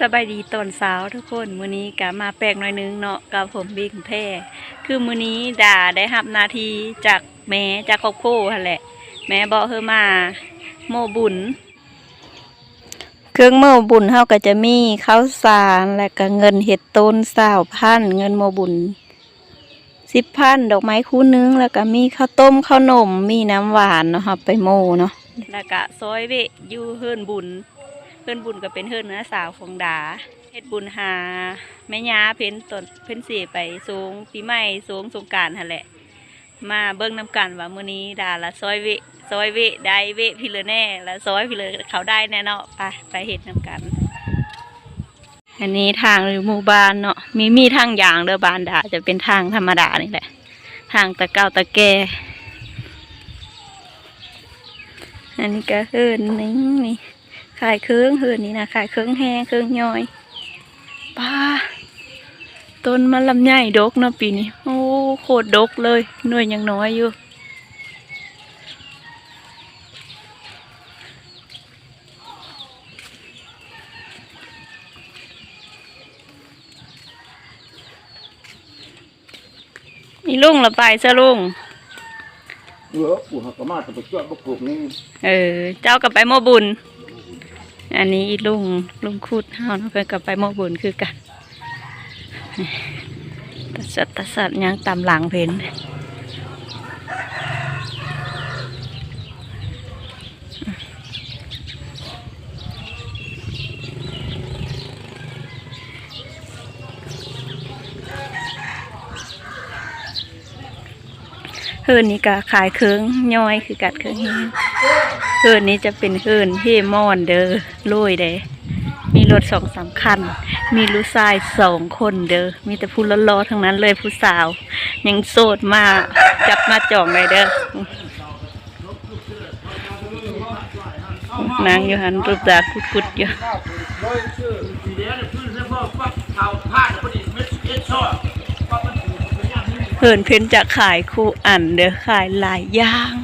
สบายดีตอนเช้าทุกคนมือนี้ก็มาแปลกหน่อยนึงเนาะกับผมบิ๊กแพรคือมือนี้ดาได้รับนาทีจากแม่จากครอบครัวหั่นแหละ แม่บอกเฮอมาโมบุญ เครื่องโมบุญเฮาก็จะมีข้าวสารและก็เงินเห็ดต้นสาวพันเงินโมบุญสิบพันดอกไม้คู่นึงแล้วก็มีข้าวต้มข้าวนมมีน้ำหวานเนาะครับไปโมเนาะแล้วก็ซอยเวะอยู่เฮิรนบุญ อนบุญก็เป็นเพื่อนน้าสาวของดาเฮ็ดบุญหาแม่ยาเพ้นตนเพ้นเสียไปสูงปีใหม่สูงสงการหั่นแหละ มาเบิ่งน้ำกันว่ามื้อนี้ดาละซอยเวซอยเวได้เวพี่เลยแน่ละซอยพี่เลยเขาได้แน่เนาะไปไปเฮ็ดน้ำกัน อันนี้ทางหรือหมู่บ้านเนาะมีมีทางยางเด้อบ้านดาจะเป็นทางธรรมดานี่แหละ ทางตะเก้าตะแกอันนี้ก็เฮินนี่นี่ ขายเครื่องเฮือนนี่นะขายเครื่องแห้งเครื่องย่อยป้าต้นมันลำไยดกเนาะปีนี้โอ้โคตรดกเลยหน่วยยังน้อยอยู่มีลุงละไปซะลุงเออปู่หักกะมาจะไปช่วยบุกปลูกนี่เออ เจ้ากลับไปโมบุญ อันนี้ลุงลุงคุดเฮาเนาะเพิ่นกลับไปโมบุญคือกันตัดสัตตัดสัตยังตามหลังเพิ่นเฮือนนี้ก็ขายเครื่องย่อยคือกัดเครื่องแห้ เฮือนนี้จะเป็นเฮือนเฮมอนเด้อลุยเด้มีรถสองสามคัน มีลูกชายสองคนเด้อ มีแต่ผู้ล้อๆทั้งนั้นเลยผู้สาว ยังโสดมาจับมาจองเลยเด้อนางอยู่หันรูปดาคุดๆอยู่สีแดงเยพื้นเสื้อผ้าปั๊บเท้าผ้าเนี่ยพอดีเม็ดเอ็ดช่อปั๊บมันถูกเป็นอย่างนี้นเพิ่นจะขายคู่อันเด้อขายหลายอย่าง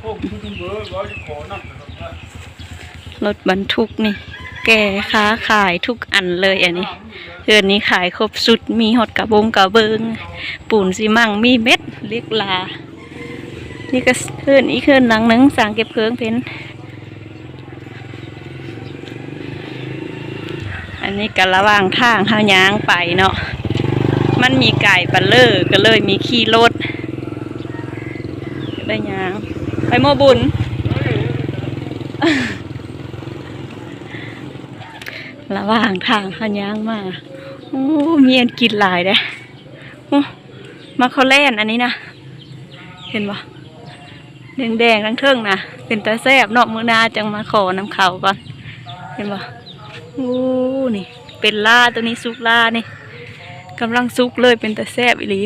พวกคุณเบอร์ร้อยขอนั่งนะครับ รถบรรทุกนี่ แก่ค้าขายทุกอันเลยอันนี้เฮือนนี้ขายครบสุดมีหอดกระบงกระเบิง ปูนซีมังมีเม็ดเรียกลา นี่ก็เฮือนอีกเฮือนหลังหนึงสั่งเก็บเครื่องเพ้นอันนี้ก็ระว่างทางห้าวยางไปเนาะมันมีไก่ปลาเลอร์ก็เลยมีขี่รถได้ยาง ไปโมบุญ ระหว่างทางหันยางมาโอ้มีอันกินหลายเด้โอ้มาเขาแล่นอันนี้นะเห็นปะแดงแดงทั้งเทิงนะเป็นตาแซบนาะมือนาจังมาขอน้ำเขาก่อนเห็นปะโอ้นี่เป็นล่าตัวนี้ซุกล่านี่กำลังซุกเลยเป็นตาแซบอีหลี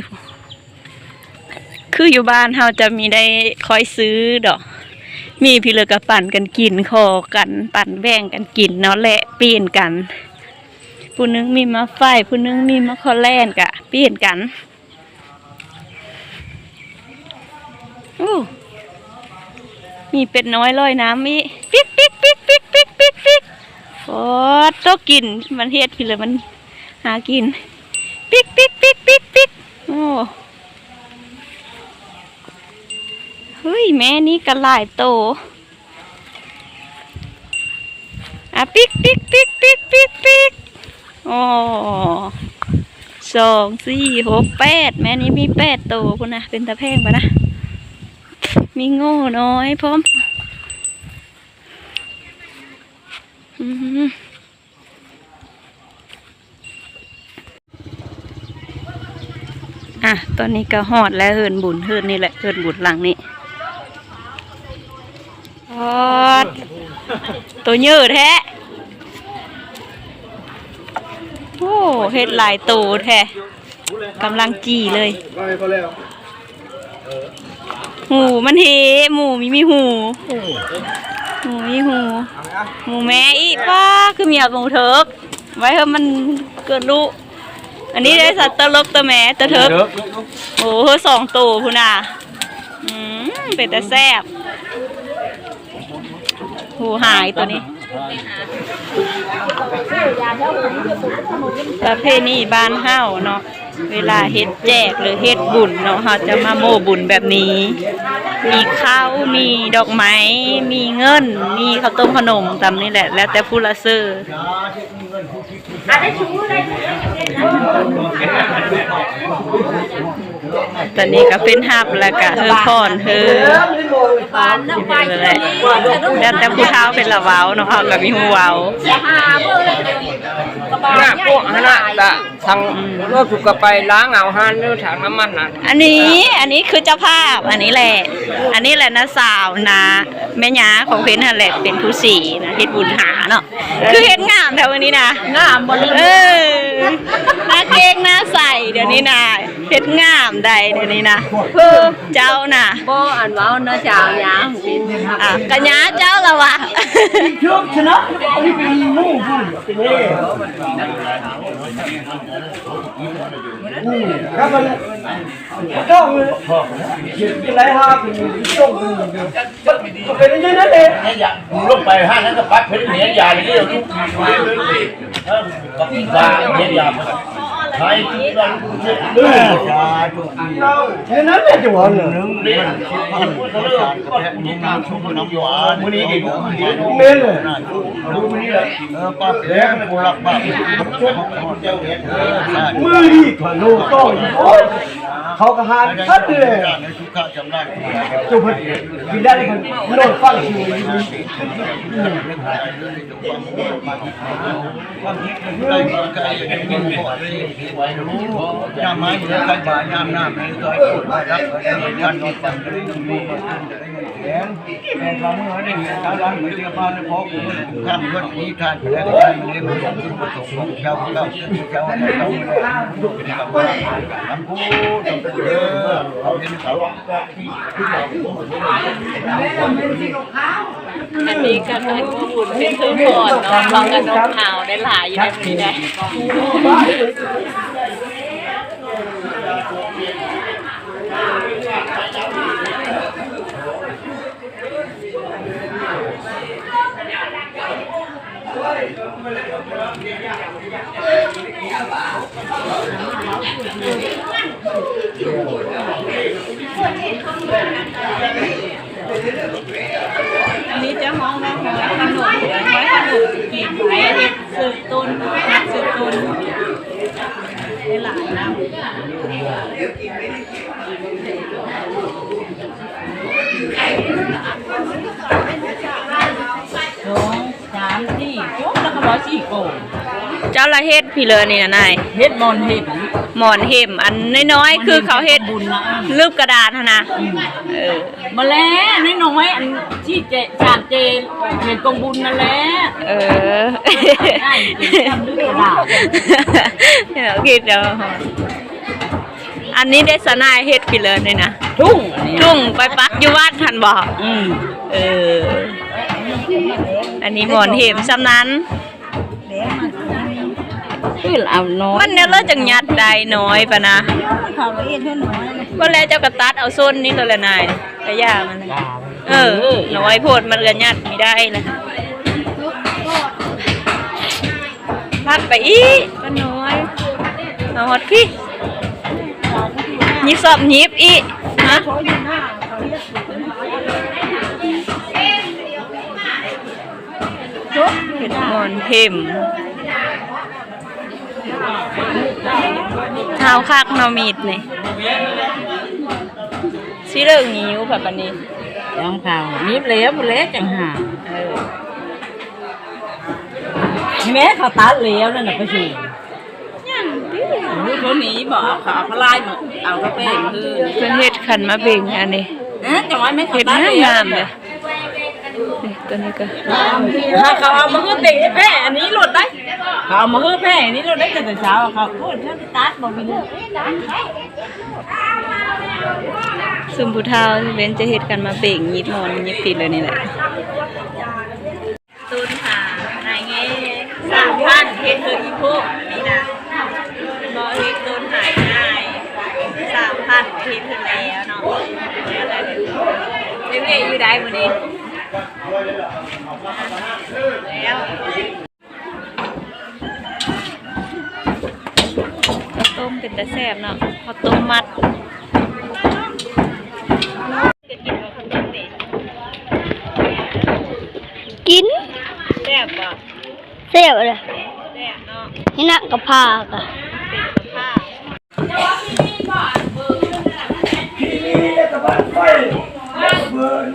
คืออยู่บ้านเฮาจะมีได้คอยซื้อดอก มีพี่เลอกกับปั่นกันกินคอกัน ปั่นแบ่งกันกินเนาะแหละปีนกัน ผู้นึงมีมะไฟผู้นึงมีมะขอแลนกะปีนกันอู้มีเป็ดน้อยลอยน้ำมีปิ๊กปิ๊กปิ๊กปิ๊กปิ๊กปิ๊กปิ๊กโอ้โตะกินมันเฮ็ดพี่เลยมันหากินปิ๊กปิ๊กปิ๊กปิ๊กปิ๊กโอ้ ฮ้ย แม่นี่กระลายโตอะปิ๊กปิ๊กปิ๊กปิ๊กปิ๊กปิ๊กโอ้สองสี่หกแปดแม่นี้มีแปดตัวคุณนะเป็นตะแพงปะนะ มีโง่น้อยพร้อมอืมอะ ตอนนี้ก็หอดแล้วเฮินบุญเฮินนี่แหละเฮินบุญหลังนี้ อดตัวยอะแท้โอ้เฮ็ดหลายตัวแท้กำลังจีเลยหูมันเฮหมูมีมีหูหมูมีหูหมูแม่อีป้าคือเมียหมูเถิกไว้เถอะมันเกิดลูกอันนี้ได้สัตว์ตลกตะแม่ตะเถิกโอ้โหสองตัวพุ่นน่ะเป็นแต่แซ่บ หูหายตัวนี้ ประเพณีบ้านเฮาเนาะเวลาเฮ็ดแจกหรือเฮ็ดบุญเนาะเฮาจะมาโมบุญแบบนี้ มีข้าวมีดอกไม้มีเงิน มีข้าวต้มขนมตามนี่แหละ แล้วแต่ผู้ละซื้อ ตอนนี้ก็เป็นฮับแล้วก็เฮือพรเฮือนั่นแหละแล้วแต่ผู้เฒ่าเป็นละเว้าเนาะเฮาก็มีฮู้เว้าหน้าพวกฮะนะตะทางรถสุกไปล้างเอาหันหรือถังน้ำมันน่ะอันนี้อันนี้คือเจ้าภาพอันนี้แหละ อันนี้แหละนะสาวนะแม่ยาของเพชรนั่นแหละเป็นผู้สีนะเฮ็ดบุญหาเนาะคือเฮ็ดงามแต่วันนี้นะงามบ่เออ หน้าเก่งหน้าใสเดี๋ยวนี้นะเฮ็ดงามใดเดี๋ยวนี้นะคือเจ้าน่ะบ่อันเว้าเนาะจาวหยังเป็นอะกะยาเจ้าละวะเชื่อชนะอันนี้เป็นมู่ผู้นี่ครับมันต้องเลยเขียนเป็นไรฮะเป็นต้องเป็นอย่างนั้นเองอย่าลงไปห้างนั้นก็ปัดเพชรเหนียนยาเลยเดี๋ยวลูกเออกับตาเหนียนยา ใช่ที่เราเออแค่นั้นแหละจังหวนึ่งเรียนเขาเลิกก็มีการชมน้ำหวานวันนี้กี่โมงเมนเลยดูมันนี่แหละเออป้าเลี้ยงกูรักป้ามือนี่ขอโลต้องเขาก็หานทัดเลยจุบกินได้คนโลดฟังชิวความคิดมันได้มาไกลอย่างนี้หมดเลยไว้รู้ยามไม้อยู่ใกล้บ่ายามน้ำเลยก็พูดไปรับไปได้ยันนอนฟังได้มีแขนแต่เราเมื่อได้เห็นชาวร้านเหมือนเดียวบ้านพอกูข้ามรถนี้ทานไปแล้วก็เรียกมันขึ้นมาส่งของเจ้าเจ้าเจ้าเจ้าดูเป็นกับว่าทำกูทำกูเด้อเขาเห็นเขาอันนี้ก็เป็น ผู้บุญเป็นคือพรเนาะลองกันนกหาวได้หลายอยู่แบบนี้ได้อั นนี้จะมองว่หอยขนมหอยขนมกินไอ้เห็ดสืบต้นสืบต้นได้หลายนะสองสามสี่โอ้แล้วก็ร้อยสี่โกเจ้าละเฮ็ด พี่เลยนี่นะนายเฮ็ดมอนเฮ็ดหมอนเห็มอันน้อยๆคือเขาเฮ็ดบุญนะรูปกระดาษหั่นนะเออมาแล้วน้อยๆอันที่เจจานเจเห็นกองบุญนั่นแหละเออใช่เป็นทำด้วยกระดาษเดี๋ยวคิดเดี๋ยวอันนี้ได้สนายเฮ็ดพี่เลยนี่นะทุ่งอันนี้ทุ่งไปปักอยู่วัดทันบอกอืมเอออันนี้หมอนเห็มซ้ำนั้น คือเอาน้อยมันเนี่ยเลิกจังยัดได้น้อยปะนะเขาละเอียดเท่าน้อยว่าแล้วเจ้ากระตัดเอาส้นนี่เลยละนายกระย่ามันน่ะเออน้อยโพดมันกระยัดไม่ได้เลยพักไปอีกก็น้อยเอาหดพี่ยิบสอบยิบอีกฮะเห็ดหมอนเห็ม เท้าคักเนามีดนี่สิเลิกงิ้วแบบอันนี้ยังข่าวนิบแล้วบ่แล้วจังหาเออแม่เขาตัดแล้วนั่นน่ะไปสิยังดิรู้เขาหนีบ่เขาเอาพลายมาเอากระเป้งคือเพิ่นเฮ็ดขันมาเบ่งอันนี้เอ๊ะจังหวะแม่เขาเฮ็ดตัดงามแล้วงามเลยนี่ตัวนี้ก็ถ้าเขาเอามาคือติแพ้อันนี้หลุดได้ เขาเอามาคือแพ้อันนี้หลุดได้แต่เช้าเขาพูดเรื่องตัดบ่มีเรื่องซุมผู้เฒ่าเว้นจะเฮ็ดกันมาเบ่งยิดหมอนยิบผิดเลยนี่แหละต้นหานายเงี้สามพันเฮ็ดคืออีพวกนี่นะบ่เฮ็ดต้นหายง่ายสามพันเฮ็ดถึงแล้วเนาะเรื่อยๆอยู่ได้มื้อนี้แล้วข้าวต้มเป็นตะแซ่บเนาะข้าวต้มมัดจะกินกับข้าวต้มดิกินแซ่บป่ะเสียบเลยแซ่บเนาะนี่นักกับพากอะเป็นสภาพที่นี่ตะบันไฟเบิร์น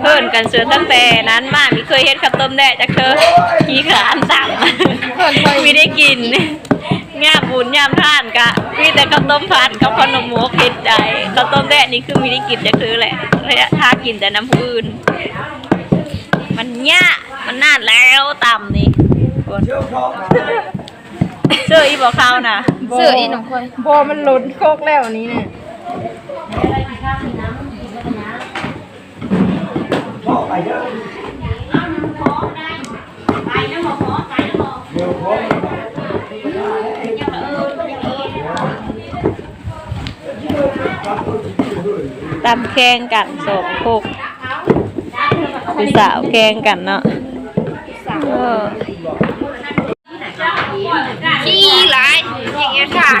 เพิ่นกันเสือตั้งแต่นั้นมามีเคยเฮ็ดข้าวต้มแดะจักเธอขี้ขลานต่ำไม่ได้กิน งาบุญยามท่านกะมีแต่ข้าวต้มผัดกับขนมหมูเผ็ดใจข้าวต้มแดะนี่คือมีได้กินจักเธอแหละถ้ากินแต่น้ำผู้อื่น มันยะมันนานแล้วต่ำนี่เชื่อพอเสื้ออีบอกเขานะเสื้ออีน้องคอยบ่มันหล่นโคกแล้วอันนี้เนี่ยพ่อไปเยอะเดี๋ยวพ่อ ตำแข่งกันสองพกคือสาวแข่งกันเนาะเออขี้หลายอย่างเงี้ยค่ะ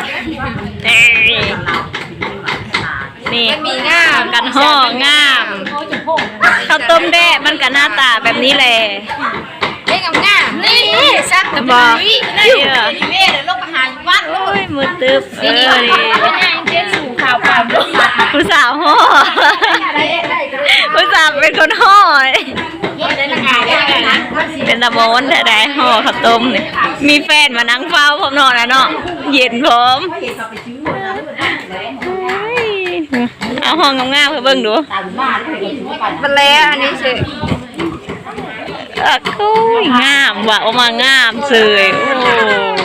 เอ้ยนี่มีงามกันห่องามข้าวต้มแดะมันก็หน้าตาแบบนี้แหละเล่นกับงามนี่ซักกับบอกนี่เชื่อแม่เดี๋ยวลงไปหาวัดโอ้ยมือตึบเออนี่เป็นไงเจ๊ สู่ข่าวข่าวด้วยผู้สาวห่อได้ได้ได้ผู้สาวเป็นคนห่อได้ราคาได้ราคาเป็นตะโมนแต่ได้ห่อข้าวต้มเนี่ยมีแฟนมานั่งเฝ้าพร้อมนอนแล้วเนาะเย็นพร้อมเอาห้องงามๆเพื่อเบิ่งดูมาแล้วอันนี้คือเออคุยงามว่ะออกมางามเสยโอ้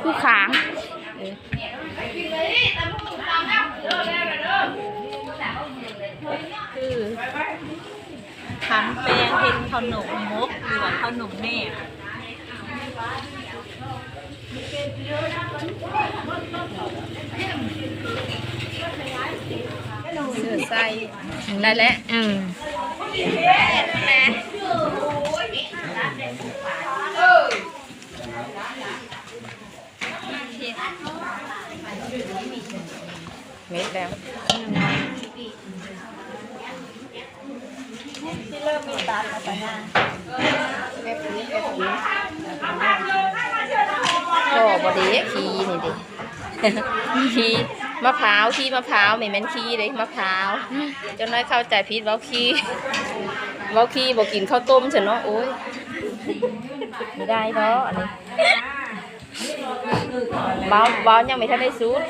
เอ้าผู้ขางคือขันแปลงเป็นขนมมกหรือว่าขนมแม่เสื้อใส่ได้แล้วอืม เม็ดแล้วก็บอดีขี้นี่ดิขี้มะพร้าวขี้มะพร้าวไม่แม่นขี้เลยมะพร้าวจนน้อยเข้าใจผิดเว้าขี้เว้าขี้บอกกินข้าวต้มเฉันเนาะโอ้ยไม่ได้เนาะอันนี้เบาเบายังไม่ทันได้สูด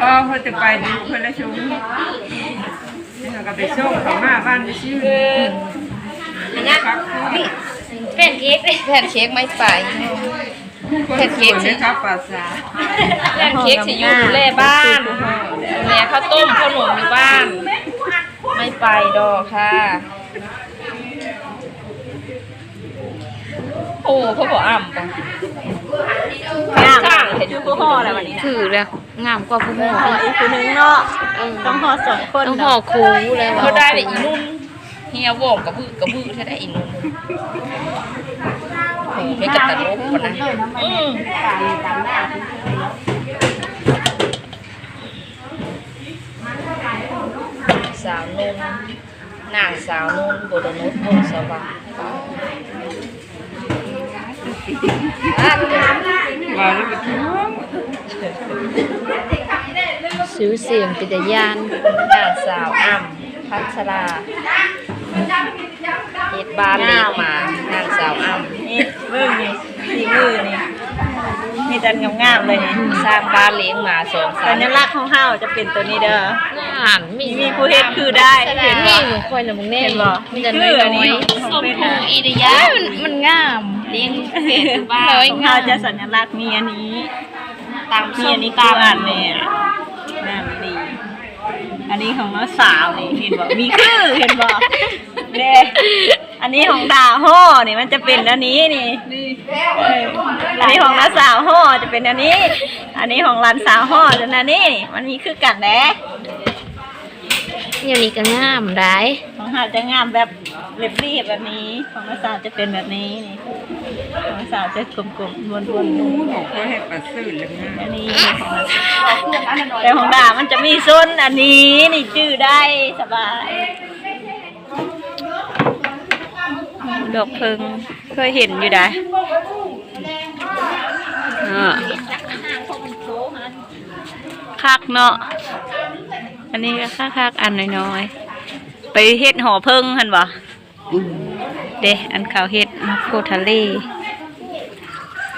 เออเพิ่นจะไปดูเพิ่นละชุมนี่เราก็ไปส่งเขามาบ้านไปชื่ออันนั้นนี่แผ่นเค้กแผ่นเค้กไม่ไปคนสวยนะครับภาษาแผ่นเค้กสิอยู่ดูแลบ้านดูแลข้าวต้มข้าวหนมอยู่บ้าน ไม่ไปดอกค่ะโอ้เขาบอกอ่ำปะงามคือผู้ ห่ออะไรวันนี้นะถือแล้วงามกว่าผู้หมอห่ออีกคนนึงเนาะต้องห่อสองคนต้องห่อเนาะคูแล้วเขาได้แต่อีนุ่นเฮียวงกับบือกระบือถ้าได้อีนุ่นโอ้ไม่กระตันลบปะนะอืมสาวนุ่นนางสาวนุ่นบดนุษวงศ์สว่างว่าแล้วไปทุ่ง ซื้อเสียงปิตยานนางสาวอ้ำพัชราเฮ็ดบ้านเล็กมานางสาวอ้ำนี่เบิ่งนี่สีมือนี่มีแต่งามๆเลยนี่สร้างบ้านเลี้ยงหมาสองสาสัมญลักษณ์ของเฮาจะเป็นตัวนี้เด้อหันมีมีผู้เฮ็ดคือได้เห็นบ่นี่คอยละมึงแน่เห็นบ่มีแต่คืน้ออันนี้อยของส้มเป็นผูอีดิยะมันมันงามเลี้ยงเศษอยู่บ้านของเฮาจะสัญลักษณ์มีอันนี้ตามมีอันนี้ตาคือมอันเนี่ย อันนี้ของน้องสาวนี่เห็นบ่มีคือเห็นบ่เด้อันนี้ของดาห่อนี่มันจะเป็นอันนี้นี่เอออันนี้ของน้าสาวห่อจะเป็นอันนี้ อันนี้ของหลานสาวห่อจะอันนี้นี่มันมีคือกันแหละอย่างนี้ก็งามได้ ของหาจะงามแบบ เรียบเรียบแบบนี้ของน้าสาวจะเป็นแบบนี้นี่ของน้าสาวจะกลมๆวนๆนูเขาให้ปัดซื่อเลยอันนี้ของน้าสาวแต่ของดามันจะมีส้นอันนี้นี่จื้อได้สบาย ดอกเพิงเคยเห็นอยู่ได้อ่าคักเนาะ อันนี้ก็คักคักๆอันน้อยๆไปเฮ็ดหอเพิงหันบ่ เด้อันเขาเฮ็ดมักโคทะเล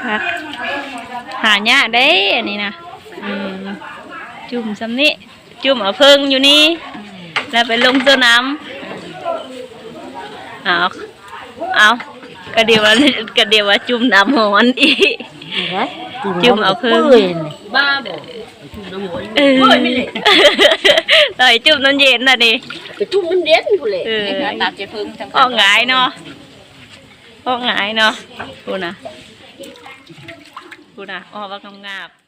คักหาเนี่ยได้อันนี้นะอืมจุ่มซ้ำนี้จุ่มเอาเพิงอยู่นี่ แล้วไปลงตัวน้ำเอาเอากระเดียวว่ากระเดียวว่าจุ่มน้ำหอนอีกจุ่มเอาเพิงบ้าบ่ เออต่อยจุ่มน้ำเย็นน่ะนี่ไปจุ่มมันเด็ดพุ่นแหละเออตาจะพึ่งจังออกหงายเนาะออกหงายเนาะดูนะดูนะออกว่างามๆ